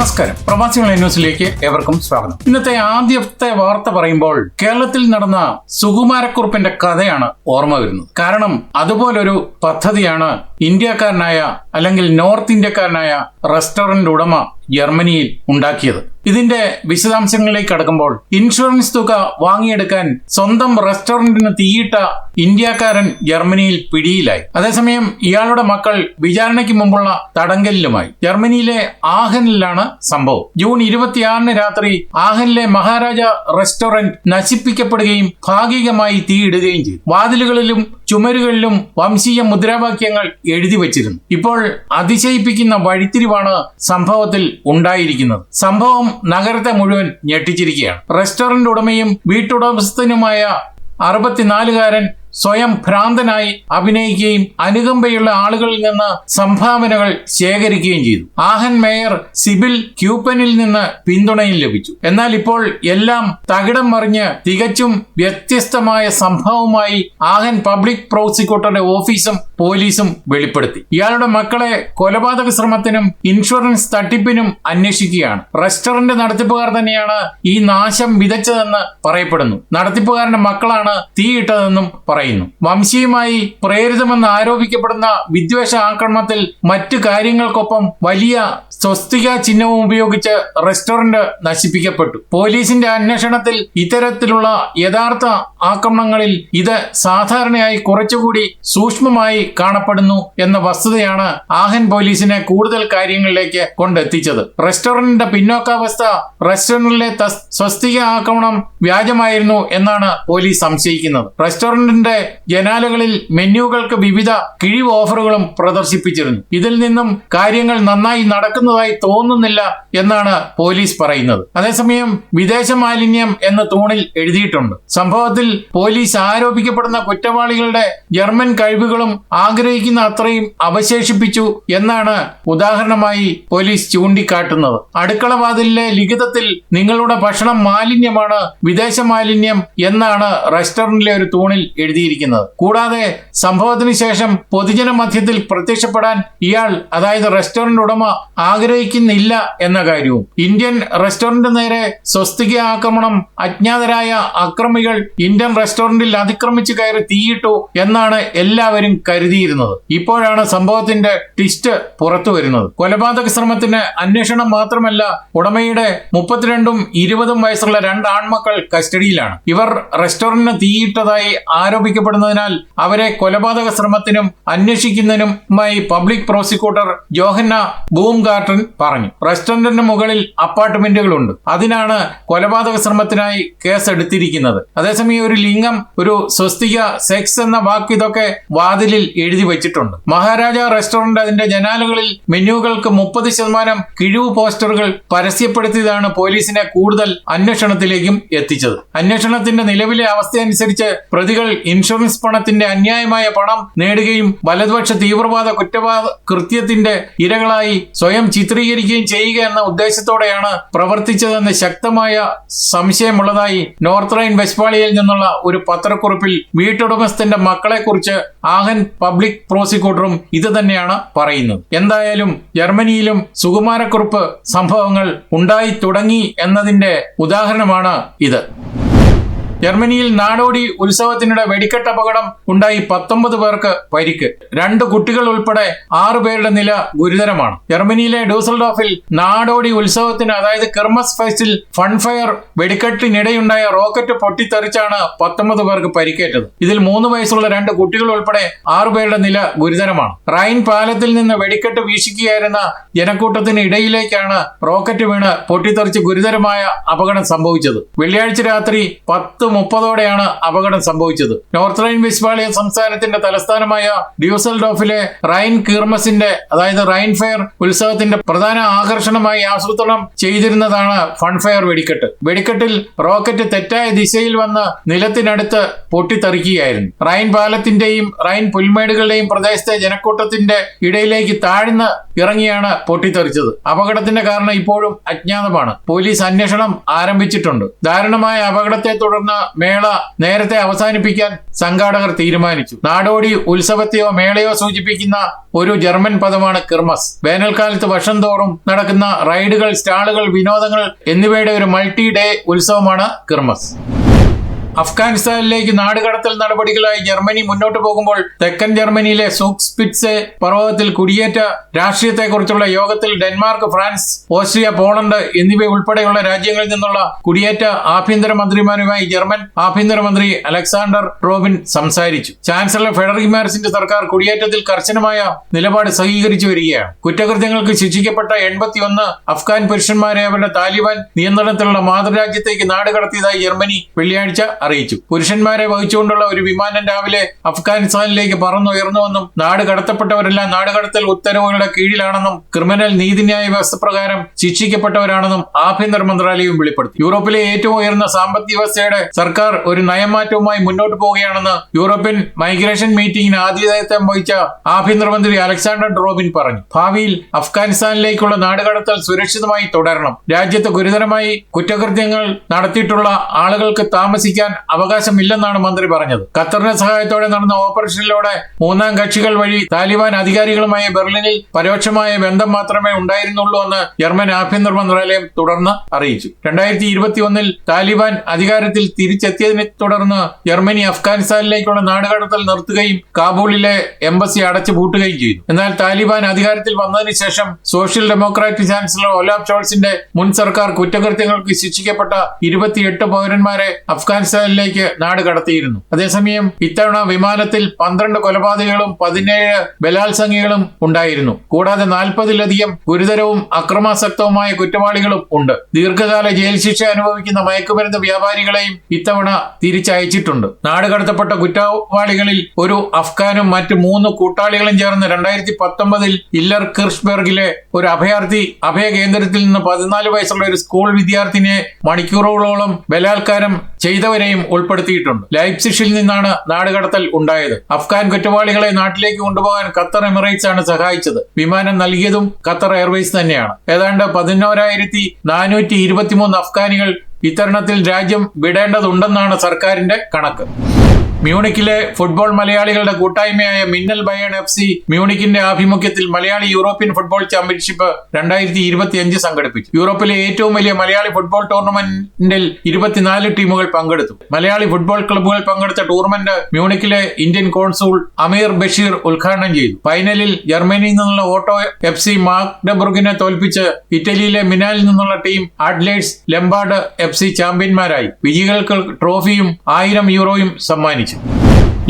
നമസ്കാരം. പ്രവാസികൾ ന്യൂസിലേക്ക് ഏവർക്കും സ്വാഗതം. ഇന്നത്തെ ആദ്യത്തെ വാർത്ത പറയുമ്പോൾ കേരളത്തിൽ നടന്ന സുകുമാരക്കുറുപ്പിന്റെ കഥയാണ് ഓർമ്മ വരുന്നത്. കാരണം അതുപോലൊരു പദ്ധതിയാണ് ഇന്ത്യക്കാരനായ അല്ലെങ്കിൽ നോർത്ത് ഇന്ത്യക്കാരനായ റെസ്റ്റോറന്റ് ഉടമ ജർമ്മനിയിൽ ഉണ്ടാക്കിയത്. ഇതിന്റെ വിശദാംശങ്ങളിലേക്ക് കടക്കുമ്പോൾ ഇൻഷുറൻസ് തുക വാങ്ങിയെടുക്കാൻ സ്വന്തം റെസ്റ്റോറന്റിന് തീയിട്ട ഇന്ത്യക്കാരൻ ജർമ്മനിയിൽ പിടിയിലായി. അതേസമയം ഇയാളുടെ മക്കൾ വിചാരണയ്ക്ക് മുമ്പുള്ള തടങ്കലിലുമായി. ജർമ്മനിയിലെ ആഹനിലാണ് സംഭവം. ജൂൺ ഇരുപത്തിയാറിന് രാത്രി ആഹനിലെ മഹാരാജ റെസ്റ്റോറന്റ് നശിപ്പിക്കപ്പെടുകയും ഭാഗികമായി തീയിടുകയും ചെയ്തു. വാതിലുകളിലും ചുമരുകളിലും വംശീയ മുദ്രാവാക്യങ്ങൾ എഴുതി വച്ചിരുന്നു. ഇപ്പോൾ അതിശയിപ്പിക്കുന്ന വഴിത്തിരിവാണ് സംഭവത്തിൽ ഉണ്ടായിരിക്കുന്നത്. സംഭവം നഗരത്തെ മുഴുവൻ ഞെട്ടിച്ചിരിക്കുകയാണ്. റെസ്റ്റോറന്റ് ഉടമയും വീട്ടുടമസ്ഥനുമായ അറുപത്തിനാലുകാരൻ സ്വയം ഭ്രാന്തനായി അഭിനയിക്കുകയും അനുകമ്പയുള്ള ആളുകളിൽ നിന്ന് സംഭാവനകൾ ശേഖരിക്കുകയും ചെയ്തു. ആഹൻ മേയർ സിബിൽ ക്യൂപ്പനിൽ നിന്ന് പിന്തുണയും ലഭിച്ചു. എന്നാൽ ഇപ്പോൾ എല്ലാം തകിടം മറിഞ്ഞ് തികച്ചും വ്യത്യസ്തമായ സംഭവമായി ആഹൻ പബ്ലിക് പ്രോസിക്യൂട്ടറുടെ ഓഫീസും പോലീസും വെളിപ്പെടുത്തി. ഇയാളുടെ മക്കളെ കൊലപാതക ശ്രമത്തിനും ഇൻഷുറൻസ് തട്ടിപ്പിനും അന്വേഷിക്കുകയാണ്. റെസ്റ്റോറന്റ് നടത്തിപ്പുകാർ തന്നെയാണ് ഈ നാശം വിതച്ചതെന്ന് പറയപ്പെടുന്നു. നടത്തിപ്പുകാരന്റെ മക്കളാണ് തീയിട്ടതെന്നും പറയുന്നു. വംശീയമായി പ്രേരിതമെന്ന് ആരോപിക്കപ്പെടുന്ന വിദ്വേഷ ആക്രമണത്തിൽ മറ്റു കാര്യങ്ങൾക്കൊപ്പം വലിയ സ്വസ്തിക ചിഹ്നവും ഉപയോഗിച്ച് റെസ്റ്റോറന്റ് നശിപ്പിക്കപ്പെട്ടു. പോലീസിന്റെ അന്വേഷണത്തിൽ ഇത്തരത്തിലുള്ള യഥാർത്ഥ ആക്രമണങ്ങളിൽ ഇത് സാധാരണയായി കുറച്ചുകൂടി സൂക്ഷ്മമായി കാണപ്പെടുന്നു എന്ന വസ്തുതയാണ് ആഹൻ പോലീസിനെ കൂടുതൽ കാര്യങ്ങളിലേക്ക് കൊണ്ടെത്തിച്ചത്. റെസ്റ്റോറന്റിന്റെ പിന്നോക്കാവസ്ഥ റെസ്റ്റോറന്റിലെ സ്വസ്തിക ആക്രമണം വ്യാജമായിരുന്നു എന്നാണ് പോലീസ് സംശയിക്കുന്നത്. റെസ്റ്റോറന്റിന്റെ ജനാലകളിൽ മെന്യൂകൾക്ക് വിവിധ കിഴിവ് ഓഫറുകളും പ്രദർശിപ്പിച്ചിരുന്നു. ഇതിൽ നിന്നും കാര്യങ്ങൾ നന്നായി നടക്കുന്നതായി തോന്നുന്നില്ല എന്നാണ് പോലീസ് പറയുന്നത്. അതേസമയം വിദേശ മാലിന്യം എന്ന തൂണിൽ എഴുതിയിട്ടുണ്ട്. സംഭവത്തിൽ പോലീസ് ആരോപിക്കപ്പെടുന്ന കുറ്റവാളികളുടെ ജർമ്മൻ കഴിവുകളും ആഗ്രഹിക്കുന്ന അത്രയും അവശേഷിപ്പിച്ചു എന്നാണ് ഉദാഹരണമായി പോലീസ് ചൂണ്ടിക്കാട്ടുന്നത്. അടുക്കളവാതിലിലെ ലിഖിതത്തിൽ നിങ്ങളുടെ ഭക്ഷണം മാലിന്യമാണ് വിദേശ മാലിന്യം എന്നാണ് റെസ്റ്റോറന്റിലെ ഒരു തൂണിൽ എഴുതിയിരിക്കുന്നത്. കൂടാതെ സംഭവത്തിന് ശേഷം പൊതുജന മധ്യത്തിൽ പ്രത്യക്ഷപ്പെടാൻ ഇയാൾ അതായത് റെസ്റ്റോറന്റ് ഉടമ ആഗ്രഹിക്കുന്നില്ല എന്ന കാര്യവും. ഇന്ത്യൻ റെസ്റ്റോറന്റ് നേരെ സ്വസ്തിക ആക്രമണം അജ്ഞാതരായ അക്രമികൾ ഇന്ത്യൻ റെസ്റ്റോറന്റിൽ അതിക്രമിച്ചു കയറി തീയിട്ടു എന്നാണ് എല്ലാവരും കരുതിയിരുന്നത്. ഇപ്പോഴാണ് സംഭവത്തിന്റെ ട്വിസ്റ്റ് പുറത്തു വരുന്നത്. കൊലപാതക ശ്രമത്തിന് അന്വേഷണം മാത്രമല്ല ഉടമയുടെ മുപ്പത്തിരണ്ടും ഇരുപതും വയസ്സുള്ള രണ്ട് ആൺമക്കൾ കസ്റ്റഡിയിലാണ്. ഇവർ റെസ്റ്റോറന്റിന് തീയിട്ടതായി ആരോപിക്കപ്പെടുന്നതിനാൽ അവരെ കൊലപാതക ശ്രമത്തിനും അന്വേഷിക്കുന്നതിനുമായി public prosecutor Johanna Baumgarten പറഞ്ഞു. റെസ്റ്റോറന്റിന് മുകളിൽ അപ്പാർട്ട്മെന്റുകളുണ്ട്. അതിനാണ് കൊലപാതക ശ്രമത്തിനായി കേസ് എടുത്തിരിക്കുന്നത് അതേസമയം ഒരു ലിംഗം ഒരു സ്വസ്തിക സെക്സ് എന്ന വാക്ക് ഇതൊക്കെ വാതിലിൽ എഴുതി വെച്ചിട്ടുണ്ട്. മഹാരാജ റെസ്റ്റോറന്റ് അതിന്റെ ജനാലുകളിൽ മെനുകൾക്ക് മുപ്പത് ശതമാനം കിഴിവ് പോസ്റ്ററുകൾ പരസ്യപ്പെടുത്തിയതാണ് പോലീസിനെ കൂടുതൽ അന്വേഷണത്തിലേക്കും എത്തിച്ചത്. അന്വേഷണത്തിന്റെ നിലവിലെ അവസ്ഥയനുസരിച്ച് പ്രതികൾ ഇൻഷുറൻസ് പണത്തിന്റെ അന്യായമായ പണം നേടുകയും വലതുപക്ഷ തീവ്രവാദ കുറ്റവാദ കൃത്യത്തിന്റെ ഇരകളായി സ്വയം ചിത്രീകരിക്കുകയും ചെയ്യുക എന്ന ഉദ്ദേശത്തോടെയാണ് പ്രവർത്തിച്ചതെന്ന് ശക്തമായ സംശയമുള്ളതായി നോർത്ത് റൈൻ വെസ്റ്റ്ഫാളിയയിൽ നിന്നുള്ള ഒരു പത്രക്കുറിപ്പിൽ വീട്ടുടമസ്ഥന്റെ മക്കളെക്കുറിച്ച് ആഹൻ പബ്ലിക് പ്രോസിക്യൂട്ടറും ഇത് തന്നെയാണ് പറയുന്നത്. എന്തായാലും ജർമ്മനിയിലും സുകുമാരക്കുറിപ്പ് സംഭവങ്ങൾ ഉണ്ടായി തുടങ്ങി എന്നതിന്റെ ഉദാഹരണമാണ് ഇത്. ജർമ്മനിയിൽ നാടോടി ഉത്സവത്തിനിടെ വെടിക്കെട്ട് അപകടം ഉണ്ടായി പത്തൊമ്പത് പേർക്ക് പരിക്ക്. രണ്ട് കുട്ടികൾ ഉൾപ്പെടെ ആറു പേരുടെ നില ഗുരുതരമാണ്. ജർമ്മനിയിലെ ഡൂസൽഡോഫിൽ നാടോടി ഉത്സവത്തിന് അതായത് കിർമസ് ഫെസ്റ്റിൽ ഫൺഫയർ വെടിക്കെട്ടിനിടെയുണ്ടായ റോക്കറ്റ് പൊട്ടിത്തെറിച്ചാണ് പത്തൊമ്പത് പേർക്ക് പരിക്കേറ്റത്. ഇതിൽ മൂന്ന് വയസ്സുള്ള രണ്ട് കുട്ടികൾ ഉൾപ്പെടെ ആറു പേരുടെ നില ഗുരുതരമാണ്. റൈൻ പാലത്തിൽ നിന്ന് വെടിക്കെട്ട് വീശിക്കുകയായിരുന്ന ജനക്കൂട്ടത്തിന് ഇടയിലേക്കാണ് റോക്കറ്റ് വീണ് പൊട്ടിത്തെറിച്ച് ഗുരുതരമായ അപകടം സംഭവിച്ചത്. വെള്ളിയാഴ്ച രാത്രി പത്ത് മുപ്പതോടെയാണ് അപകടം സംഭവിച്ചത്. നോർത്ത് റൈൻ വിസ്വാളിയ സംസ്ഥാനത്തിന്റെ തലസ്ഥാനമായ ഡ്യൂസൽഡോഫിലെ റൈൻ കീർമസിന്റെ അതായത് റൈൻ ഫെയർ ഉത്സവത്തിന്റെ പ്രധാന ആകർഷണമായി ആസൂത്രണം ചെയ്തിരുന്നതാണ് ഫൺഫെയർ വെടിക്കെട്ട്. വെടിക്കെട്ടിൽ റോക്കറ്റ് തെറ്റായ ദിശയിൽ വന്ന് നിലത്തിനടുത്ത് പൊട്ടിത്തെറിക്കുകയായിരുന്നു. റൈൻ പാലത്തിന്റെയും റൈൻ പുൽമേടുകളുടെയും പ്രദേശത്തെ ജനക്കൂട്ടത്തിന്റെ ഇടയിലേക്ക് താഴ്ന്ന് ഇറങ്ങിയാണ് പൊട്ടിത്തെറിച്ചത്. അപകടത്തിന്റെ കാരണം ഇപ്പോഴും അജ്ഞാതമാണ്. പോലീസ് അന്വേഷണം ആരംഭിച്ചിട്ടുണ്ട്. ദാരുണമായ അപകടത്തെ തുടർന്ന് മേള നേരത്തെ അവസാനിപ്പിക്കാൻ സംഘാടകർ തീരുമാനിച്ചു. നാടോടി ഉത്സവത്തെയോ മേളയോ സൂചിപ്പിക്കുന്ന ഒരു ജർമ്മൻ പദമാണ് കിർമസ്. വേനൽക്കാലത്ത് വർഷം തോറും നടക്കുന്ന റൈഡുകൾ സ്റ്റാളുകൾ വിനോദങ്ങൾ എന്നിവയുടെ ഒരു മൾട്ടി ഡേ ഉത്സവമാണ് കിർമസ്. അഫ്ഗാനിസ്ഥാനിലേക്ക് നാടുകടത്തൽ നടപടികളായി ജർമ്മനി മുന്നോട്ട് പോകുമ്പോൾ തെക്കൻ ജർമ്മനിയിലെ സൂക്സ്പിറ്റ്സ് പർവതത്തിൽ കുടിയേറ്റ രാഷ്ട്രീയത്തെക്കുറിച്ചുള്ള യോഗത്തിൽ ഡെൻമാർക്ക് ഫ്രാൻസ് ഓസ്ട്രിയ പോളണ്ട് എന്നിവ ഉൾപ്പെടെയുള്ള രാജ്യങ്ങളിൽ നിന്നുള്ള കുടിയേറ്റ ആഭ്യന്തരമന്ത്രിമാരുമായി ജർമ്മൻ ആഭ്യന്തരമന്ത്രി അലക്സാണ്ടർ റോബിൻ സംസാരിച്ചു. ചാൻസലർ ഫെഡറിക് മാരിസിന്റെ സർക്കാർ കുടിയേറ്റത്തിൽ കർശനമായ നിലപാട് സഹീകരിച്ചു വരികയാണ്. കുറ്റകൃത്യങ്ങൾക്ക് ശിക്ഷിക്കപ്പെട്ട എൺപത്തിയൊന്ന് അഫ്ഗാൻ പുരുഷന്മാരെ അവരുടെ താലിബാൻ നിയന്ത്രണത്തിലുള്ള മാതൃരാജ്യത്തേക്ക് നാടുകടത്തിയതായി ജർമ്മനി വെള്ളിയാഴ്ച അറിയിച്ചു. പുരുഷന്മാരെ വഹിച്ചുകൊണ്ടുള്ള ഒരു വിമാനം രാവിലെ അഫ്ഗാനിസ്ഥാനിലേക്ക് പറന്നുയർന്നുവെന്നും നാട് കടത്തപ്പെട്ടവരെല്ലാം നാടുകടത്തൽ ഉത്തരവുകളുടെ കീഴിലാണെന്നും ക്രിമിനൽ നീതിന്യായ വ്യവസ്ഥ പ്രകാരം ശിക്ഷിക്കപ്പെട്ടവരാണെന്നും ആഭ്യന്തര മന്ത്രാലയവും വെളിപ്പെടുത്തി. യൂറോപ്പിലെ ഏറ്റവും ഉയർന്ന സാമ്പത്തിക വ്യവസ്ഥയുടെ സർക്കാർ ഒരു നയമാറ്റവുമായി മുന്നോട്ട് പോവുകയാണെന്ന് യൂറോപ്യൻ മൈഗ്രേഷൻ മീറ്റിംഗിന് ആതിഥേയത്വം വഹിച്ച ആഭ്യന്തരമന്ത്രി അലക്സാണ്ടർ ഡ്രോബിൻ പറഞ്ഞു. ഭാവിയിൽ അഫ്ഗാനിസ്ഥാനിലേക്കുള്ള നാടുകടത്തൽ സുരക്ഷിതമായി തുടരണം. രാജ്യത്ത് ഗുരുതരമായി കുറ്റകൃത്യങ്ങൾ നടത്തിയിട്ടുള്ള ആളുകൾക്ക് താമസിക്കാൻ അവകാശമില്ലെന്നാണ് മന്ത്രി പറഞ്ഞത്. ഖത്തറിന്റെ സഹായത്തോടെ നടന്ന ഓപ്പറേഷനിലൂടെ മൂന്നാം കക്ഷികൾ വഴി താലിബാൻ അധികാരികളുമായി ബെർലിനിൽ പരോക്ഷമായ ബന്ധം മാത്രമേ ഉണ്ടായിരുന്നുള്ളൂ എന്ന് ജർമ്മൻ ആഭ്യന്തര മന്ത്രാലയം തുടർന്ന് അറിയിച്ചു. രണ്ടായിരത്തി ഇരുപത്തി ഒന്നിൽ താലിബാൻ അധികാരത്തിൽ തിരിച്ചെത്തിയതിനെ തുടർന്ന് ജർമ്മനി അഫ്ഗാനിസ്ഥാനിലേക്കുള്ള നാടുകടത്തൽ നിർത്തുകയും കാബൂളിലെ എംബസി അടച്ചു പൂട്ടുകയും ചെയ്തു. എന്നാൽ താലിബാൻ അധികാരത്തിൽ വന്നതിന് ശേഷം സോഷ്യൽ ഡെമോക്രാറ്റിക് ചാൻസലർ ഒലാബ് ചോൾസിന്റെ മുൻ സർക്കാർ കുറ്റകൃത്യങ്ങൾക്ക് ശിക്ഷിക്കപ്പെട്ട ഇരുപത്തിയെട്ട് പൗരന്മാരെ അഫ്ഗാനിസ്ഥാനിലേക്ക് നാട് കടത്തിയിരുന്നു. അതേസമയം ഇത്തവണ വിമാനത്തിൽ പന്ത്രണ്ട് കൊലപാതകങ്ങളും പതിനേഴ് ബലാത്സംഗികളും ഉണ്ടായിരുന്നു. കൂടാതെ നാൽപ്പതിലധികം ഗുരുതരവും അക്രമാസക്തവുമായ കുറ്റവാളികളും ഉണ്ട്. ദീർഘകാല ജയിൽ ശിക്ഷ അനുഭവിക്കുന്ന മയക്കുമരുന്ന് വ്യാപാരികളെയും ഇത്തവണ തിരിച്ചയച്ചിട്ടുണ്ട്. നാട് കടത്തപ്പെട്ട കുറ്റവാളികളിൽ ഒരു അഫ്ഗാനും മറ്റ് മൂന്ന് കൂട്ടാളികളും ചേർന്ന് രണ്ടായിരത്തി പത്തൊമ്പതിൽ ഇല്ലർ കിർഷ്ബർഗിലെ ഒരു അഭയാർത്ഥി അഭയ കേന്ദ്രത്തിൽ നിന്ന് പതിനാല് വയസ്സുള്ള ഒരു സ്കൂൾ വിദ്യാർത്ഥിനിയെ മണിക്കൂറുകളോളം ബലാത്കാരം ചെയ്തവരെയും ഉൾപ്പെടുത്തിയിട്ടുണ്ട്. ലൈപ്സിഷിൽ നിന്നാണ് നാടുകടത്തൽ ഉണ്ടായത്. അഫ്ഗാൻ കുറ്റവാളികളെ നാട്ടിലേക്ക് കൊണ്ടുപോകാൻ ഖത്തർ എമിറേറ്റ്സ് ആണ് സഹായിച്ചത്. വിമാനം നൽകിയതും ഖത്തർ എയർവേസ് തന്നെയാണ്. ഏതാണ്ട് പതിനോരായിരത്തി നാനൂറ്റി ഇരുപത്തിമൂന്ന് അഫ്ഗാനികൾ ഇത്തരണത്തിൽ രാജ്യം വിടേണ്ടതുണ്ടെന്നാണ് സർക്കാരിന്റെ കണക്ക്. മ്യൂണിക്കിലെ ഫുട്ബോൾ മലയാളികളുടെ കൂട്ടായ്മയായ മിന്നൽ ബയൺ എഫ് സി മ്യൂണിക്കിന്റെ ആഭിമുഖ്യത്തിൽ മലയാളി യൂറോപ്യൻ ഫുട്ബോൾ ചാമ്പ്യൻഷിപ്പ് രണ്ടായിരത്തി ഇരുപത്തിയഞ്ച് സംഘടിപ്പിച്ചു. യൂറോപ്പിലെ ഏറ്റവും വലിയ മലയാളി ഫുട്ബോൾ ടൂർണമെന്റിൽ ഇരുപത്തിനാല് ടീമുകൾ പങ്കെടുത്തു. മലയാളി ഫുട്ബോൾ ക്ലബ്ബുകൾ പങ്കെടുത്ത ടൂർണമെന്റ് മ്യൂണിക്കിലെ ഇന്ത്യൻ കോൺസുൾ അമീർ ബഷീർ ഉദ്ഘാടനം ചെയ്തു. ഫൈനലിൽ ജർമ്മനിയിൽ നിന്നുള്ള ഓട്ടോ എഫ് സി മാഗ്ഡബുർഗിനെ തോൽപ്പിച്ച് ഇറ്റലിയിലെ മിനാലിൽ നിന്നുള്ള ടീം അഡ്ലേഡ്സ് ലംബാർഡ് എഫ് സി ചാമ്പ്യന്മാരായി. വിജയികൾക്ക് ട്രോഫിയും ആയിരം യൂറോയും സമ്മാനിച്ചു. понимать.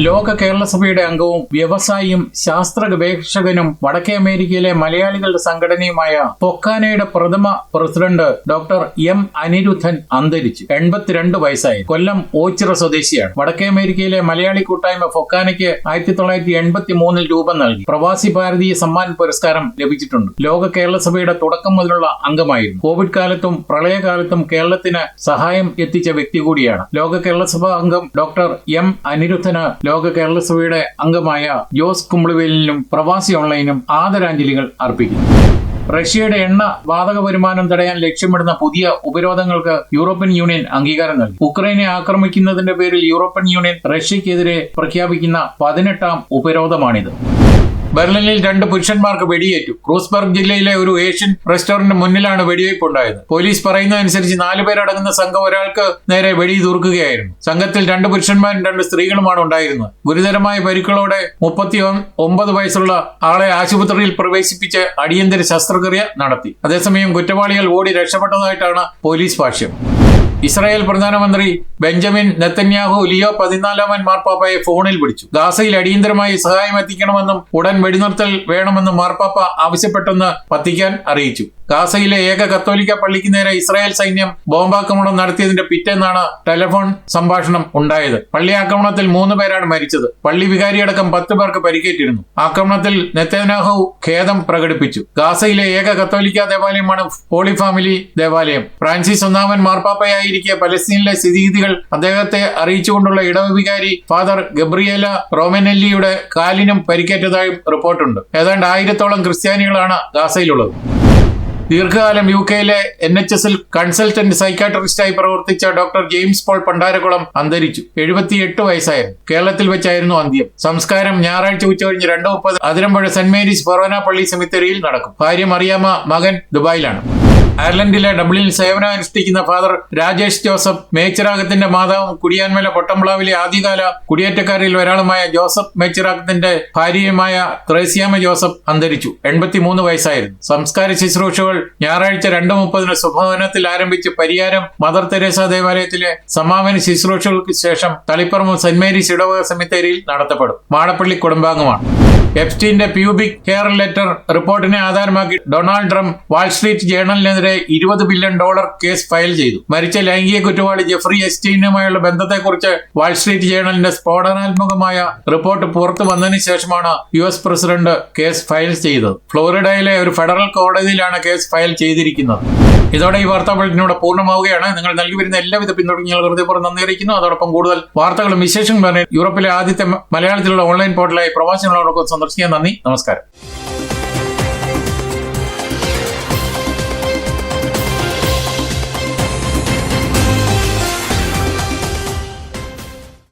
ലോക കേരള സഭയുടെ അംഗവും വ്യവസായിയും ശാസ്ത്ര ഗവേഷകനും വടക്കേ അമേരിക്കയിലെ മലയാളികളുടെ സംഘടനയുമായ പൊക്കാനയുടെ പ്രഥമ പ്രസിഡന്റ് ഡോക്ടർ എം അനിരുദ്ധൻ അന്തരിച്ചു. എൺപത്തിരണ്ട് വയസ്സായി. കൊല്ലം ഓച്ചിറ സ്വദേശിയാണ്. വടക്കേ അമേരിക്കയിലെ മലയാളി കൂട്ടായ്മ ഫൊക്കാനയ്ക്ക് ആയിരത്തി തൊള്ളായിരത്തി എൺപത്തി മൂന്നിൽ രൂപം നൽകി. പ്രവാസി ഭാരതീയ സമ്മാൻ പുരസ്കാരം ലഭിച്ചിട്ടുണ്ട്. ലോക കേരള സഭയുടെ തുടക്കം മുതലുള്ള അംഗമായിരുന്നു. കോവിഡ് കാലത്തും പ്രളയകാലത്തും കേരളത്തിന് സഹായം എത്തിച്ച വ്യക്തി കൂടിയാണ്. ലോക കേരള സഭ അംഗം ഡോക്ടർ എം അനിരുദ്ധന് ലോക കേരള സഭയുടെ അംഗമായ ജോസ് കുമ്പിളിവേലിനും പ്രവാസി ഓൺലൈനും ആദരാഞ്ജലികൾ അർപ്പിക്കുന്നു. റഷ്യയുടെ എണ്ണ വാതക വരുമാനം തടയാൻ ലക്ഷ്യമിടുന്ന പുതിയ ഉപരോധങ്ങൾക്ക് യൂറോപ്യൻ യൂണിയൻ അംഗീകാരം നൽകി. ഉക്രൈനെ ആക്രമിക്കുന്നതിന്റെ പേരിൽ യൂറോപ്യൻ യൂണിയൻ റഷ്യക്കെതിരെ പ്രഖ്യാപിക്കുന്ന പതിനെട്ടാം ഉപരോധമാണിത്. ബെർലിനിൽ രണ്ട് പുരുഷന്മാർക്ക് വെടിയേറ്റു. ക്രൂസ്ബർഗ് ജില്ലയിലെ ഒരു ഏഷ്യൻ റെസ്റ്റോറന്റ് മുന്നിലാണ് വെടിവയ്പ് ഉണ്ടായത് പോലീസ് പറയുന്നതനുസരിച്ച് നാല് പേരടങ്ങുന്ന സംഘം ഒരാൾക്ക് നേരെ വെടി തീർക്കുകയായിരുന്നു സംഘത്തിൽ രണ്ട് പുരുഷന്മാരും രണ്ട് സ്ത്രീകളുമാണ് ഉണ്ടായിരുന്നത്. ഗുരുതരമായ പരിക്കുകളോടെ മുപ്പത്തി ഒമ്പത് വയസ്സുള്ള ആളെ ആശുപത്രിയിൽ പ്രവേശിപ്പിച്ച് അടിയന്തര ശസ്ത്രക്രിയ നടത്തി. അതേസമയം കുറ്റവാളികൾ ഓടി രക്ഷപ്പെട്ടതായിട്ടാണ് പോലീസ് ഭാഷ്യം. ഇസ്രായേൽ പ്രധാനമന്ത്രി ബെഞ്ചമിൻ നെത്തന്യാഹു ലിയോ പതിനാലാമൻ മാർപ്പാപ്പയെ ഫോണിൽ വിളിച്ചു. ഗാസയിൽ അടിയന്തരമായി സഹായം എത്തിക്കണമെന്നും ഉടൻ വെടിനിർത്തൽ വേണമെന്നും മാർപ്പാപ്പ ആവശ്യപ്പെട്ടെന്ന് വത്തിക്കാൻ അറിയിച്ചു. ഗാസയിലെ ഏക കത്തോലിക്ക പള്ളിക്ക് നേരെ ഇസ്രായേൽ സൈന്യം ബോംബാക്രമണം നടത്തിയതിന്റെ പിറ്റേന്നാണ് ടെലിഫോൺ സംഭാഷണം ഉണ്ടായത്. പള്ളി ആക്രമണത്തിൽ മൂന്ന് പേരാണ് മരിച്ചത്. പള്ളി വികാരിയടക്കം പത്ത് പേർക്ക് പരിക്കേറ്റിരുന്നു. ആക്രമണത്തിൽ നെത്തനാഹു ഖേദം പ്രകടിപ്പിച്ചു. ഗാസയിലെ ഏക കത്തോലിക്ക ദേവാലയമാണ് ഹോളി ഫാമിലി ദേവാലയം. ഫ്രാൻസിസ് ഒന്നാമൻ മാർപ്പാപ്പയായിരിക്കെ പലസ്തീനിലെ സ്ഥിതിഗതികൾ അദ്ദേഹത്തെ അറിയിച്ചുകൊണ്ടുള്ള ഇടവ് വികാരി ഫാദർ ഗബ്രിയേല റോമനെല്ലിയുടെ കാലിനും പരിക്കേറ്റതായും റിപ്പോർട്ടുണ്ട്. ഏതാണ്ട് ആയിരത്തോളം ക്രിസ്ത്യാനികളാണ് ഗാസയിലുള്ളത്. ദീർഘകാലം യു കെയിലെ എൻ എച്ച് എസിൽ കൺസൾട്ടന്റ് സൈക്കാട്രിസ്റ്റായി പ്രവർത്തിച്ച ഡോക്ടർ ജെയിംസ് പോൾ പണ്ടാരകുളം അന്തരിച്ചു. എഴുപത്തിയെട്ട് വയസ്സായിരുന്നു. കേരളത്തിൽ വെച്ചായിരുന്നു അന്ത്യം. സംസ്കാരം ഞായറാഴ്ച ഉച്ചകഴിഞ്ഞ് രണ്ട് മുപ്പത് അതിരമ്പുഴ സെന്റ് മേരീസ് ഫൊറോന പള്ളി സെമിത്തേരിയിൽ നടക്കും. ഭാര്യ മറിയാമ്മ മകൻ ദുബായിലാണ്. അയർലൻഡിലെ ഡബ്ലിനിൽ സേവനം അനുഷ്ഠിക്കുന്ന ഫാദർ രാജേഷ് ജോസഫ് മേച്ചിറാകത്തിന്റെ മാതാവും കുടിയാൻമല പൊട്ടംപ്ലാവിലെ ആദ്യകാല കുടിയേറ്റക്കാരിൽ ഒരാളുമായ ജോസഫ് മേച്ചിറാകത്തിന്റെ ഭാര്യയുമായ ത്രേസ്യാമ ജോസഫ് അന്തരിച്ചു. എൺപത്തിമൂന്ന് വയസ്സായിരുന്നു. സംസ്കാര ശുശ്രൂഷകൾ ഞായറാഴ്ച രണ്ട് മുപ്പതിന് സുഭവനത്തിൽ ആരംഭിച്ച് പരിയാരം മദർ തെരേസ ദേവാലയത്തിലെ സമാപന ശുശ്രൂഷകൾക്ക് ശേഷം തളിപ്പറമ്പ് സെന്റ് മേരീസ് ഇടവക സെമിത്തേരിയിൽ നടത്തപ്പെടും. മാടപ്പള്ളി കുടുംബാംഗമാണ്. എപ്സ്റ്റീന്റെ പ്യൂബിക് ഹെയർ ലെറ്റർ റിപ്പോർട്ടിനെ ആധാരമാക്കി ഡൊണാൾഡ് ട്രംപ് വാൾസ്ട്രീറ്റ് ജേണലിനെതിരെ ഇരുപത് ബില്യൺ ഡോളർ കേസ് ഫയൽ ചെയ്തു. മരിച്ച ലൈംഗിക കുറ്റവാളി ജെഫ്രി എസ്റ്റീനുമായുള്ള ബന്ധത്തെക്കുറിച്ച് വാൾസ്ട്രീറ്റ് ജേണലിന്റെ സ്ഫോടനാത്മകമായ റിപ്പോർട്ട് പുറത്തു വന്നതിന് ശേഷമാണ് U S president case file ചെയ്തത്. ഫ്ലോറിഡയിലെ ഒരു ഫെഡറൽ കോടതിയിലാണ് കേസ് ഫയൽ ചെയ്തിരിക്കുന്നത്. ഇതോടെ ഈ വാർത്താ ബുള്ളറ്റിനോട് പൂർണമാവുകയാണ്. നിങ്ങൾ നൽകി വരുന്ന എല്ലാവിധ പിന്തുണയ്ക്കും ഹൃദയപൂർവം നന്ദി അറിയിക്കുന്നു. അതോടൊപ്പം കൂടുതൽ വാർത്തകളും വിശേഷങ്ങളും പറഞ്ഞ് യൂറോപ്പിലെ ആദ്യത്തെ മലയാളത്തിലുള്ള ഓൺലൈൻ പോർട്ടലായി പ്രവാസികളോടൊപ്പം സന്ദർശിക്കാൻ നന്ദി. നമസ്കാരം.